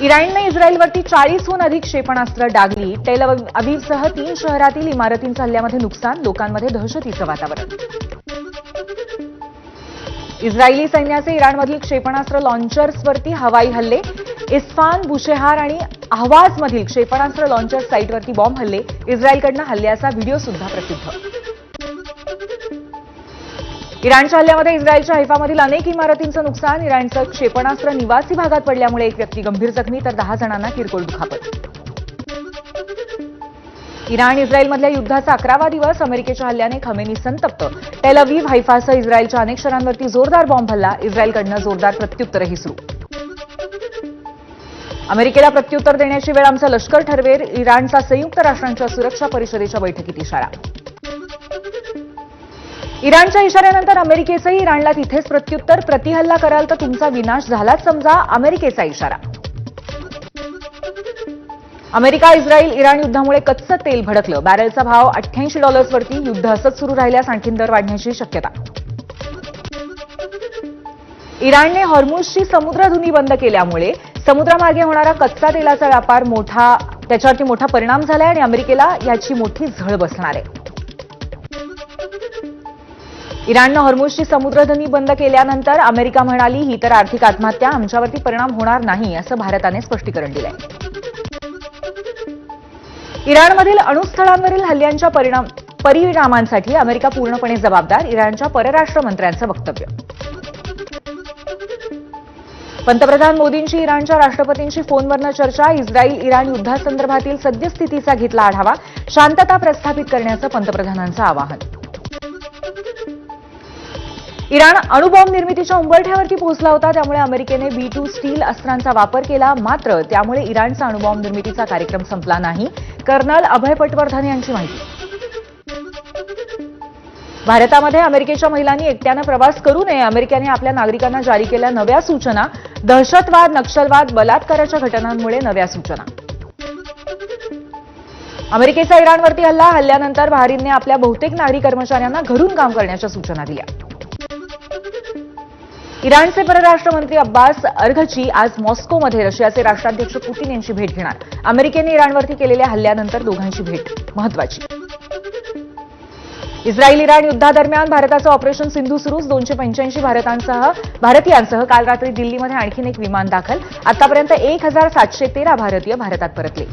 इराणने इस्रायलवरती चाळीसहून अधिक क्षेपणास्त्र डागली. टेल अबीबसह तीन शहरातील इमारतींच्या हल्ल्यामध्ये नुकसान लोकांमध्ये दहशतीचं वातावरण. इस्रायली सैन्याचे इराणमधील क्षेपणास्त्र लॉन्चर्सवरती हवाई हल्ले. इस्फान बुशेहार आणि अहवाजमधील क्षेपणास्त्र लॉन्चर्स साईटवरती बॉम्ब हल्ले. इस्रायलकडनं हल्ल्याचा व्हिडिओ सुद्धा प्रसिद्ध. इराणच्या हल्ल्यामध्ये इस्रायलच्या हैफामधील अनेक इमारतींचं नुकसान इराणचं क्षेपणास्त्र निवासी भागात पडल्यामुळे एक व्यक्ती गंभीर जखमी तर दहा जणांना किरकोळ दुखापत. इराण इस्रायलमधल्या युद्धाचा अकरावा दिवस अमेरिकेच्या हल्ल्याने खमेनी संतप्त. टेल हैफासह इस्रायलच्या अनेक शहरांवरती जोरदार बॉम्ब हल्ला इस्रायलकडनं जोरदार प्रत्युत्तरही सुरू. अमेरिकेला प्रत्युत्तर देण्याची वेळ आमचं लष्कर ठरवेल इराणचा संयुक्त राष्ट्रांच्या सुरक्षा परिषदेच्या बैठकीत इशारा. इराणच्या इशाऱ्यानंतर अमेरिकेचंही इराणला तिथेच प्रत्युत्तर. प्रतिहल्ला कराल तर तुमचा विनाश झालाच समजा अमेरिकेचा इशारा. अमेरिका इस्रायल इराण युद्धामुळे कच्चं तेल भडकलं. बॅरलचा भाव अठ्ठ्याऐंशी डॉलर्सवरती युद्ध असंच सुरू राहिल्यास आणखी दर वाढण्याची शक्यता. इराणने हॉर्मुजची समुद्रधुनी बंद केल्यामुळे समुद्रामागे होणारा कच्चा तेलाचा व्यापार मोठा त्याच्यावरती मोठा परिणाम झालाय आणि अमेरिकेला याची मोठी झळ बसणार आहे. इराणनं हॉर्मुजची समुद्रधनी बंद केल्यानंतर अमेरिका म्हणाली ही तर आर्थिक आत्महत्या आमच्यावरती परिणाम होणार नाही असं भारताने स्पष्टीकरण दिलंय. इराणमधील अणुस्थळांवरील हल्ल्यांच्या परिणाम परिणामांसाठी अमेरिका पूर्णपणे जबाबदार इराणच्या परराष्ट्र मंत्र्यांचं वक्तव्य. पंतप्रधान मोदींची इराणच्या राष्ट्रपतींशी फोनवरनं चर्चा इस्रायल इराण युद्धासंदर्भातील सद्यस्थितीचा घेतला आढावा शांतता प्रस्थापित करण्याचं पंतप्रधानांचं आवाहन. इराण अणुबॉम्ब निर्मितीच्या उंबरठ्यावरती पोहोचला होता. त्यामुळे अमेरिकेने बी टू स्टील अस्त्रांचा वापर केला. मात्र त्यामुळे इराणचा अणुबॉम्ब निर्मितीचा कार्यक्रम संपला नाही. कर्नल अभय पटवर्धन यांची माहिती. भारतामध्ये अमेरिकेच्या महिलांनी एकट्यानं प्रवास करू नये. अमेरिकेने आपल्या नागरिकांना जारी केल्या नव्या सूचना. दहशतवाद नक्षलवाद बलात्काराच्या घटनांमुळे नव्या सूचना. अमेरिकेचा इराणवरती हल्ला हल्ल्यानंतर बहारीनने आपल्या बहुतेक नागरी कर्मचाऱ्यांना घरून काम करण्याच्या सूचना दिल्या. इराणचे परराष्ट्र मंत्री अब्बास अर्घची आज मॉस्कोमध्ये रशियाचे राष्ट्राध्यक्ष पुतीन यांची भेट घेणार. अमेरिकेने इराणवरती केलेल्या हल्ल्यानंतर दोघांची भेट महत्वाची इस्रायल इराण युद्धादरम्यान भारताचं ऑपरेशन सिंधू सुरूच. दोनशे पंच्याऐंशी भारतांसह भारतीयांसह काल रात्री दिल्लीमध्ये आणखीन एक विमान दाखल. आतापर्यंत एक हजार सातशे तेरा भारतीय भारतात परतले.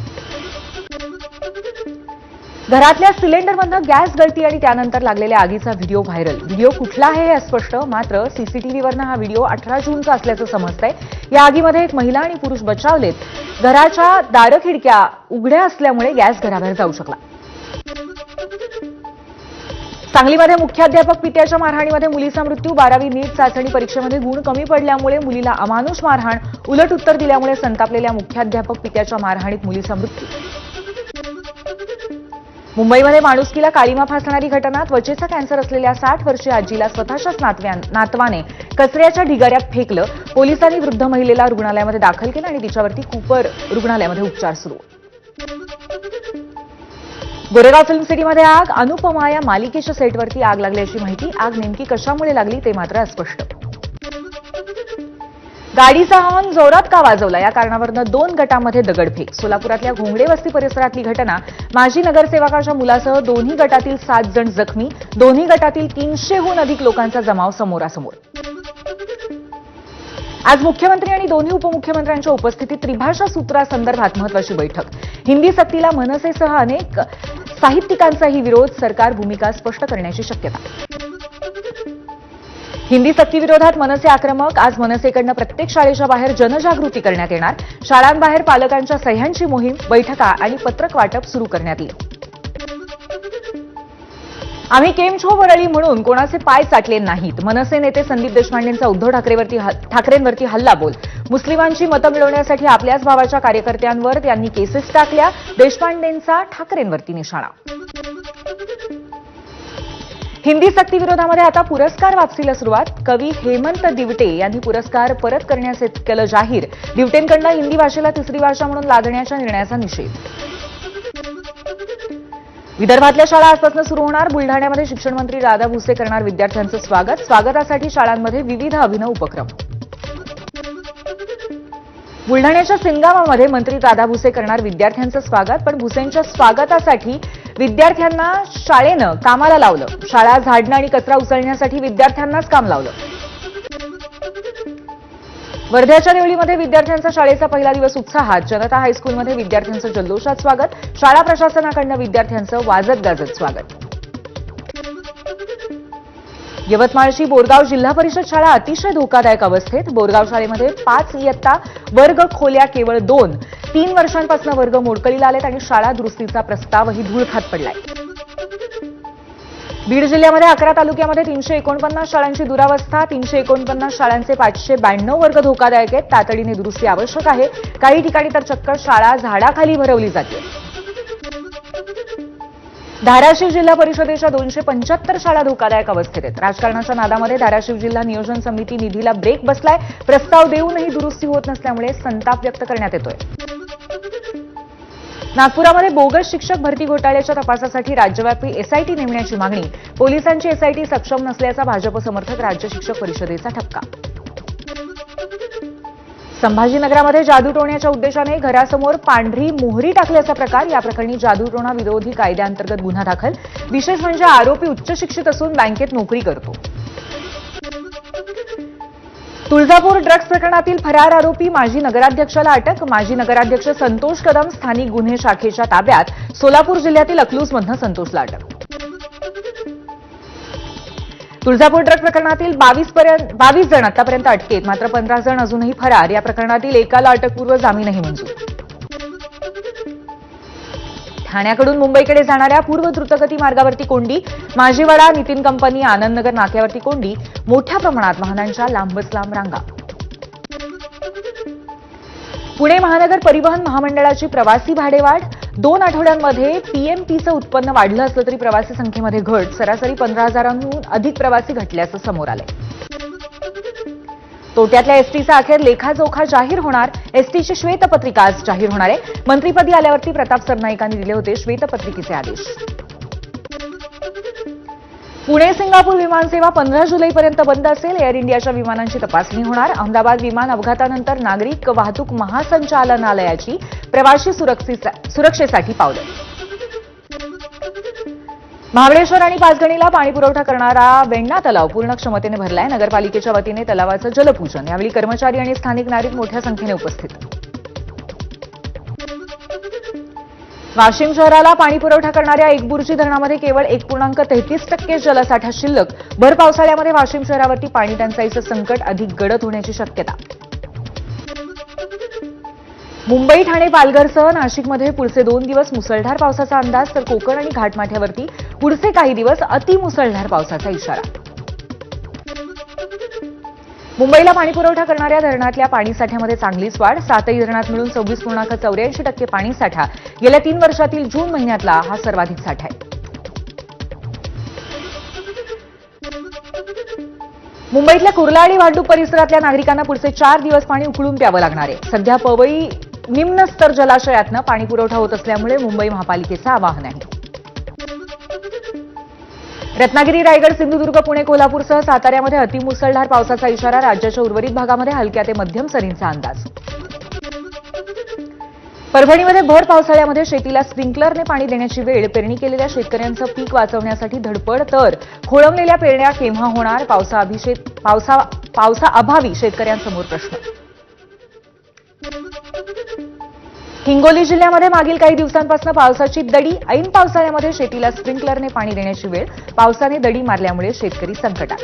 घरातल्या सिलेंडरमधनं गॅस गळती आणि त्यानंतर लागलेल्या आगीचा व्हिडिओ व्हायरल. व्हिडिओ कुठला आहे हे अस्पष्ट मात्र सीसीटीव्हीवरनं हा व्हिडिओ अठरा जूनचा असल्याचं समजतंय. या आगीमध्ये एक महिला आणि पुरुष बचावलेत. घराच्या दारखिडक्या उघड्या असल्यामुळे गॅस घराबाहेर जाऊ शकला. सांगलीमध्ये मुख्याध्यापक पित्याच्या मारहाणीमध्ये मुलीचा मृत्यू. बारावी नीट चाचणी परीक्षेमध्ये गुण कमी पडल्यामुळे मुलीला अमानुष मारहाण उलट उत्तर दिल्यामुळे संतापलेल्या मुख्याध्यापक पित्याच्या मारहाणीत मुलीचा मृत्यू. मुंबईमध्ये माणुसकीला काळीमा फासणारी घटना त्वचेचा कॅन्सर असलेल्या साठ वर्षीय आजीला स्वतःच्याच नातव्या नातवाने कचऱ्याच्या ढिगाऱ्यात फेकलं. पोलिसांनी वृद्ध महिलेला रुग्णालयामध्ये दाखल केलं आणि तिच्यावरती कुपर रुग्णालयामध्ये उपचार सुरू. गोरेगाव फिल्म सिटीमध्ये आग अनुपमा या मालिकेच्या सेटवरती आग लागल्याची माहिती. आग नेमकी कशामुळे लागली ते मात्र अस्पष्ट. गाडीचा हॉर्न जोरात का वाजवला? या कारणावरनं दोन गटामध्ये दगडफेक. सोलापुरातल्या घोंगडे वस्ती परिसरातली घटना माजी नगरसेवकाच्या मुलासह दोन्ही गटातील सात जण जखमी दोन्ही गटातील तीनशेहून अधिक लोकांचा जमाव समोरासमोर. आज मुख्यमंत्री आणि दोन्ही उपमुख्यमंत्र्यांच्या उपस्थितीत त्रिभाषा सूत्रासंदर्भात महत्वाची बैठक. हिंदी सक्तीला मनसेसह अनेक साहित्यिकांचाही विरोध सरकार भूमिका स्पष्ट करण्याची शक्यता. हिंदी सक्तीविरोधात मनसे आक्रमक आज मनसेकडनं प्रत्येक शाळेच्या बाहेर जनजागृती करण्यात येणार. शाळांबाहेर पालकांच्या सह्यांची मोहीम बैठका आणि पत्रक वाटप सुरू करण्यात येईल. आम्ही केम छो वरळी म्हणून कोणाचे पाय चाटले नाहीत. मनसे नेते संदीप देशपांडेंचा उद्धव ठाकरेवरती ठाकरेंवरती हल्ला बोल. मुस्लिमांची मतं मिळवण्यासाठी आपल्याच भावाच्या कार्यकर्त्यांवर त्यांनी केसेस टाकल्या. देशपांडेंचा ठाकरेंवरती निशाणा. हिंदी सक्ती विरोधामध्ये आता पुरस्कार वापसीला सुरुवात. कवी हेमंत दिवटे यांनी पुरस्कार परत करण्याचे केलं जाहीर. दिवटेंकडनं हिंदी भाषेला तिसरी भाषा म्हणून लादण्याच्या निर्णयाचा निषेध. विदर्भातल्या शाळा आजपासून सुरू होणार. बुलढाण्यामध्ये शिक्षण मंत्री राधा भुसे करणार विद्यार्थ्यांचं स्वागत. स्वागतासाठी शाळांमध्ये विविध अभिनव उपक्रम. बुलढाण्याच्या सिनगावामध्ये मंत्री दादा भुसे करणार विद्यार्थ्यांचं स्वागत. पण भुसेंच्या स्वागतासाठी विद्यार्थ्यांना शाळेनं कामाला लावलं. शाळा झाडणं आणि कचरा उचलण्यासाठी विद्यार्थ्यांनाच काम लावलं. वर्ध्याच्या देवळीमध्ये विद्यार्थ्यांचा शाळेचा पहिला दिवस उत्साहात. जनता हायस्कूलमध्ये विद्यार्थ्यांचं जल्लोषात स्वागत. शाळा प्रशासनाकडनं विद्यार्थ्यांचं वाजत गाजत स्वागत. यवतमाळची बोरगाव जिल्हा परिषद शाळा अतिशय धोकादायक अवस्थेत. बोरगाव शाळेमध्ये पाच इयत्ता वर्ग खोल्या केवळ दोन. तीन वर्षांपासून वर्ग मोडकळीला आलेत आणि शाळा दुरुस्तीचा प्रस्तावही धूळ खात पडलाय. बीड जिल्ह्यामध्ये अकरा तालुक्यामध्ये तीनशे एकोणपन्नास शाळांची दुरावस्था तीनशे एकोणपन्नास शाळांचे पाचशे ब्याण्णव वर्ग धोकादायक आहेत. तातडीने दुरुस्ती आवश्यक आहे. काही ठिकाणी तर चक्क शाळा झाडाखाली भरवली जाते. धाराशिव जिल्हा परिषदेच्या दोनशे पंच्याहत्तर शाळा धोकादायक अवस्थेत आहेत. राजकारणाच्या नादामध्ये धाराशिव जिल्हा नियोजन समिती निधीला ब्रेक बसलाय. प्रस्ताव देऊनही दुरुस्ती होत नसल्यामुळे संताप व्यक्त करण्यात येतोय. नागपुरामध्ये बोगस शिक्षक भरती घोटाळ्याच्या तपासासाठी राज्यव्यापी एसआयटी नेमण्याची मागणी. पोलिसांची एसआयटी सक्षम नसल्याचा भाजप समर्थक राज्य शिक्षक परिषदेचा ठपका. संभाजीनगरामध्ये जादूटोण्याच्या उद्देशाने घरासमोर पांढरी मोहरी टाकल्याचा प्रकार. या प्रकरणी जादूटोणा विरोधी कायद्याअंतर्गत गुन्हा दाखल. विशेष म्हणजे आरोपी उच्च शिक्षित असून बँकेत नोकरी करतो. तुळजापूर ड्रग्ज प्रकरणातील फरार आरोपी माजी नगराध्यक्षाला अटक. माजी नगराध्यक्ष संतोष कदम स्थानिक गुन्हे शाखेच्या ताब्यात. सोलापूर जिल्ह्यातील अकलूजमधनं संतोषला अटक. तुळजापूर ड्रग प्रकरणातील बावीस बावीस जण आतापर्यंत अटकेत. मात्र पंधरा जण अजूनही फरार. या प्रकरणातील एकाला अटकपूर्व जामीनही मंजूर. ठाण्याकडून मुंबईकडे जाणाऱ्या पूर्व द्रुतगती मार्गावरती कोंडी माजीवाडा नितीन कंपनी आनंदनगर नाक्यावरती कोंडी मोठ्या प्रमाणात वाहनांच्या लांबच लांब रांगा. पुणे महानगर परिवहन महामंडळाची प्रवासी भाडेवाढ दोन आठवड्यांमध्ये पीएमपीचं उत्पन्न वाढलं असलं तरी प्रवासी संख्येमध्ये घट सरासरी पंधरा हजारांहून अधिक प्रवासी घटल्याचं समोर आलंय. तोट्यातल्या एसटीचा अखेर लेखाजोखा जाहीर होणार. एसटीची श्वेतपत्रिका आज जाहीर होणार आहे. मंत्रीपदी आल्यावरती प्रताप सरनाईकांनी दिले होते श्वेतपत्रिकेचे आदेश. पुणे सिंगापूर विमानसेवा पंधरा जुलैपर्यंत बंद असेल. एअर इंडियाच्या विमानांची तपासणी होणार. अहमदाबाद विमान अपघातानंतर नागरिक वाहतूक महासंचालनालयाची प्रवाशी सुरक्षेसाठी पावलं. महाबळेश्वर आणि पाचगणीला पाणीपुरवठा करणारा वेण्णा तलाव पूर्ण क्षमतेने भरलाय. नगरपालिकेच्या वतीने तलावाचं जलपूजन. यावेळी कर्मचारी आणि स्थानिक नागरिक मोठ्या संख्येने उपस्थित वाशिम शहराला पाणी पुरवठा करणाऱ्या एकबुर्जी धरणामध्ये केवळ एक पूर्णांक तेहतीस टक्के जलसाठा शिल्लक. भर पावसाळ्यामध्ये वाशिम शहरावरती पाणी टंचाईचं संकट अधिक गडद होण्याची शक्यता. मुंबई ठाणे पालघरसह नाशिकमध्ये पुढचे दोन दिवस मुसळधार पावसाचा अंदाज तर कोकण आणि घाटमाथ्यावरती पुढचे काही दिवस अतिमुसळधार पावसाचा इशारा. मुंबईला पाणीपुरवठा करणाऱ्या धरणातल्या पाणीसाठ्यामध्ये चांगलीच वाढ सातही धरणात मिळून सव्वीस पूर्णांक चौऱ्याऐंशी टक्के पाणीसाठा गेल्या तीन वर्षातील जून महिन्यातला हा सर्वाधिक साठा आहे. मुंबईतल्या कुर्ला आणि भांडूप परिसरातल्या नागरिकांना पुढचे चार दिवस पाणी उकळून प्यावं लागणार आहे. सध्या पवई निम्नस्तर जलाशयातनं पाणीपुरवठा होत असल्यामुळे मुंबई महापालिकेचं आवाहन आहे. रत्नागिरी रायगड सिंधुदुर्ग पुणे कोल्हापूरसह साताऱ्यामध्ये अतिमुसळधार पावसाचा इशारा राज्याच्या उर्वरित भागामध्ये हलक्या ते मध्यम सरींचा अंदाज. परभणीमध्ये भर पावसाळ्यामध्ये शेतीला स्प्रिंकलरने पाणी देण्याची वेळ पेरणी केलेल्या शेतकऱ्यांचं पीक वाचवण्यासाठी धडपड तर खोळंबलेल्या पेरण्या केव्हा होणार? पावसा पावसा पावसाअभावी शेतकऱ्यांसमोर प्रश्न. हिंगोली जिल्ह्यामध्ये मागील काही दिवसांपासून पावसाची दडी ऐन पावसाळ्यामध्ये शेतीला स्प्रिंकलरने पाणी देण्याची वेळ पावसाने दडी मारल्यामुळे शेतकरी संकटात.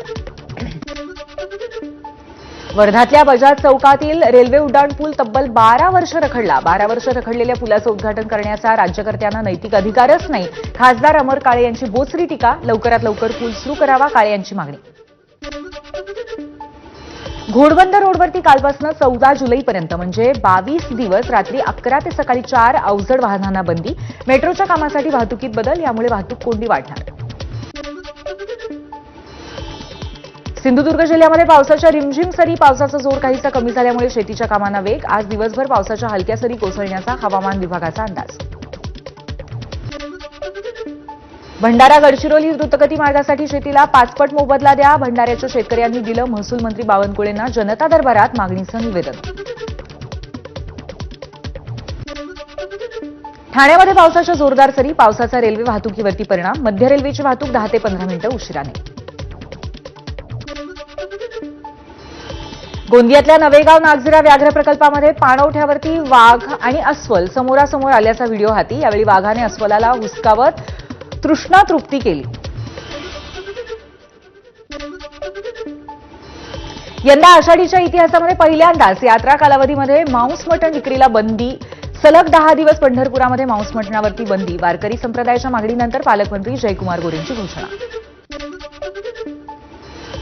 वर्धातल्या बजाज चौकातील रेल्वे उड्डाणपूल तब्बल बारा वर्ष रखडला. बारा वर्ष रखडलेल्या पुलाचं उद्घाटन करण्याचा राज्यकर्त्यांना नैतिक अधिकारच नाही. खासदार अमर काळे यांची बोचरी टीका लवकरात लवकर पूल सुरू करावा काळे यांची मागणी. घोडबंदर रोडवरती कालपासून चौदा जुलैपर्यंत म्हणजे बावीस दिवस रात्री अकरा ते सकाळी चार अवजड वाहनांना बंदी मेट्रोच्या कामासाठी वाहतुकीत बदल यामुळे वाहतूक कोंडी वाढणार. सिंधुदुर्ग जिल्ह्यामध्ये पावसाच्या रिमझिम सरी पावसाचा जोर काहीसा कमी झाल्यामुळे शेतीच्या कामांना वेग आज दिवसभर पावसाच्या हलक्या सरी कोसळण्याचा हवामान विभागाचा अंदाज. भंडारा गडचिरोली द्रुतगती मार्गासाठी शेतीला पाचपट मोबदला द्या. भंडाऱ्याच्या शेतकऱ्यांनी दिलं. महसूल मंत्री बावनकुळेंना जनता दरबारात मागणीचं निवेदन. ठाण्यामध्ये पावसाच्या जोरदार सरी पावसाचा रेल्वे वाहतुकीवरती परिणाम. मध्य रेल्वेची वाहतूक दहा ते पंधरा मिनिटं उशिराने. गोंदियातल्या नवेगाव नागझिरा व्याघ्र प्रकल्पामध्ये पाणवठ्यावरती वाघ आणि अस्वल समोरासमोर आल्याचा व्हिडिओ हाती. यावेळी वाघाने अस्वलाला हुसकावत तृष्णा तृप्ती केली. यंदा आषाढीच्या इतिहासामध्ये पहिल्यांदाच यात्रा कालावधीमध्ये मांस मटण विक्रीला बंदी. सलग दहा दिवस पंढरपुरामध्ये मांस मटणावरती बंदी. वारकरी संप्रदायाच्या मागणीनंतर पालकमंत्री जयकुमार गोरेंची घोषणा.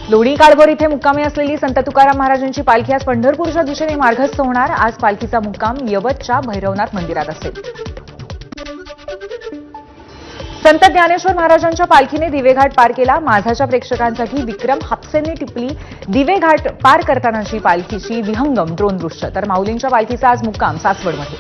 लोणी काळभोर इथे मुक्कामी असलेली संत तुकाराम महाराजांची पालखी आज पंढरपूरच्या दिशेने मार्गस्थ होणार. आज पालखीचा मुक्काम यवतच्या भैरवनाथ मंदिरात असेल. संत ज्ञानेश्वर महाराजांच्या पालखीने दिवेघाट पार केला. माझाच्या प्रेक्षकांसाठी विक्रम हापसेंनी टिपली. दिवेघाट पार करतानाची पालखीची विहंगम ड्रोन दृश्य. तर माऊलींच्या पालखीचा आज मुक्काम सासवडमध्ये.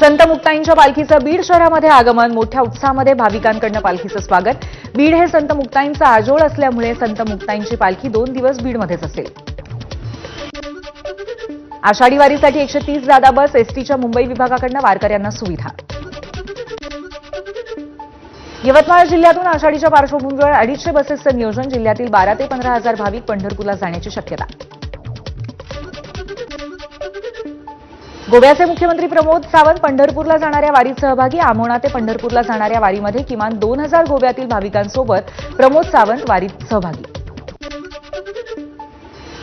संत मुक्ताईंच्या पालखीचं बीड शहरामध्ये आगमन. मोठ्या उत्साहामध्ये भाविकांकडनं पालखीचं स्वागत. बीड हे संत मुक्ताईंचं आजोळ असल्यामुळे संत मुक्ताईंची पालखी दोन दिवस बीडमध्येच असेल. आषाढी वारीसाठी एकशे तीस जादा बस एसटीच्या मुंबई विभागाकडनं वारकऱ्यांना सुविधा. यवतमाळ जिल्ह्यातून आषाढीच्या पार्श्वभूमीवर अडीचशे बसेसचं नियोजन जिल्ह्यातील बारा ते पंधरा हजार भाविक पंढरपूरला जाण्याची शक्यता. गोव्याचे मुख्यमंत्री प्रमोद सावंत पंढरपूरला जाणाऱ्या वारीत सहभागी. आमोणा ते पंढरपूरला जाणाऱ्या वारीमध्ये किमान दोन हजार गोव्यातील भाविकांसोबत प्रमोद सावंत वारीत सहभागी.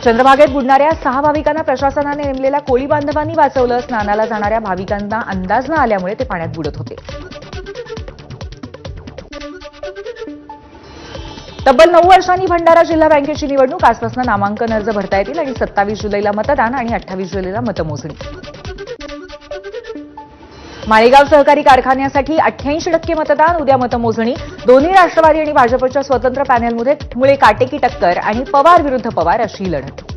चंद्रभागेत बुडणाऱ्या सहा भाविकांना प्रशासनाने नेमलेल्या कोळी बांधवांनी वाचवलं. स्नानाला जाणाऱ्या भाविकांना अंदाज न आल्यामुळे ते पाण्यात बुडत होते. तब्बल नऊ वर्षांनी भंडारा जिल्हा बँकेची निवडणूक. आजपासून नामांकन अर्ज भरता येतील आणि सत्तावीस जुलैला मतदान आणि अठ्ठावीस जुलैला मतमोजणी. माळेगाव सहकारी कारखान्यासाठी अठ्ठ्याऐंशी टक्के मतदान उद्या मतमोजणी. दोन्ही राष्ट्रवादी आणि भाजपच्या स्वतंत्र पॅनेलमध्ये मुळे काटेकी टक्कर आणि पवार विरुद्ध पवार अशी लढत.